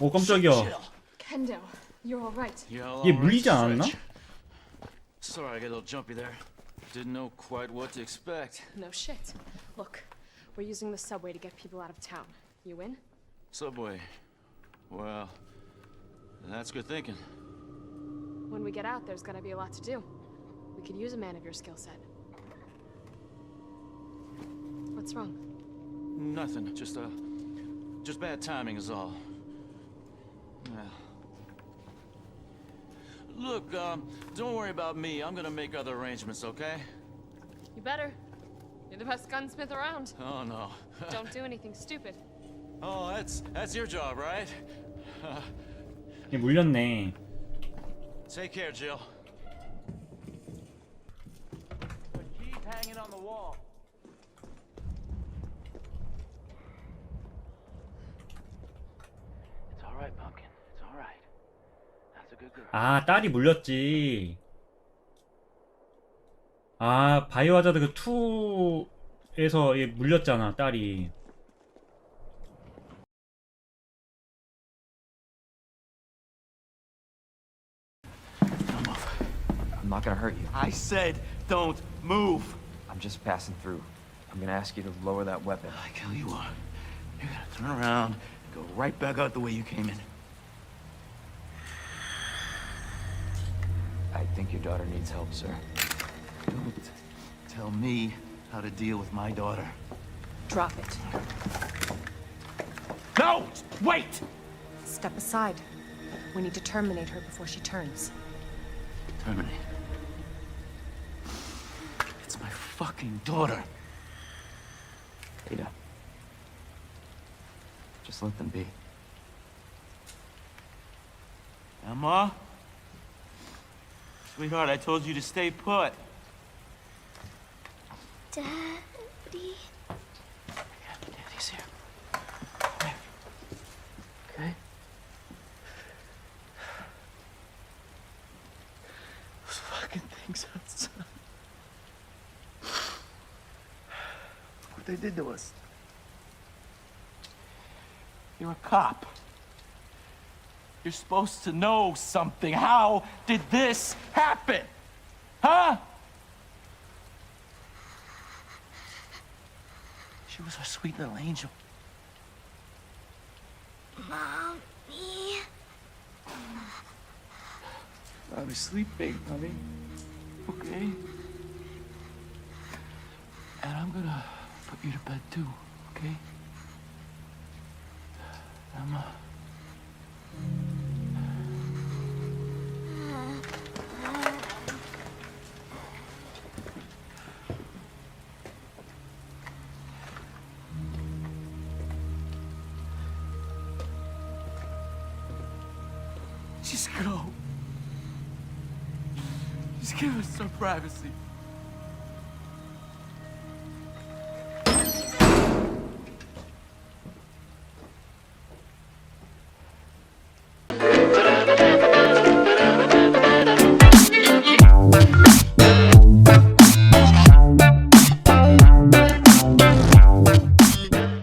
오 깜짝이야. Kendo, you're all right. Yeah, 얘 all right, 물리지 않았나? Stretch. Sorry, I got a little jumpy there. Didn't know quite what to expect. No shit. Look, we're using the subway to get people out of town. You in? Subway. Well, that's good thinking. When we get out, there's gonna be a lot to do. We could use a man of your skill set. What's wrong? Nothing. Just uh, just bad timing is all. Look, um, don't worry about me. I'm gonna make other arrangements, okay? You better. You're the best gunsmith around. Oh no. Don't do anything stupid. oh, that's that's your job, right? 얘 물렸네. Take care, Jill. Keep hanging on the wall. 아 딸이 물렸지. 아 바이오하자드 그 2에서 얘 물렸잖아 딸이. I'm not gonna hurt you. I said don't move. I'm just passing through. I'm gonna ask you to lower that weapon. I tell you what, you're gonna turn around and go right back out the way you came in. Think your daughter needs help, sir. Don't tell me how to deal with my daughter. Drop it. No! Wait! Step aside. We need to terminate her before she turns. Terminate. It's my fucking daughter. Ada. Just let them be. Emma? Sweetheart, I told you to stay put. Daddy. Daddy's here. Come here. Okay? Those fucking things outside. What they did to us. You're a cop. You're supposed to know something. How did this happen? Huh? She was our sweet little angel. Mommy. I was sleeping, honey. Okay? And I'm gonna put you to bed too, okay? Emma. Just go. Just give us some privacy.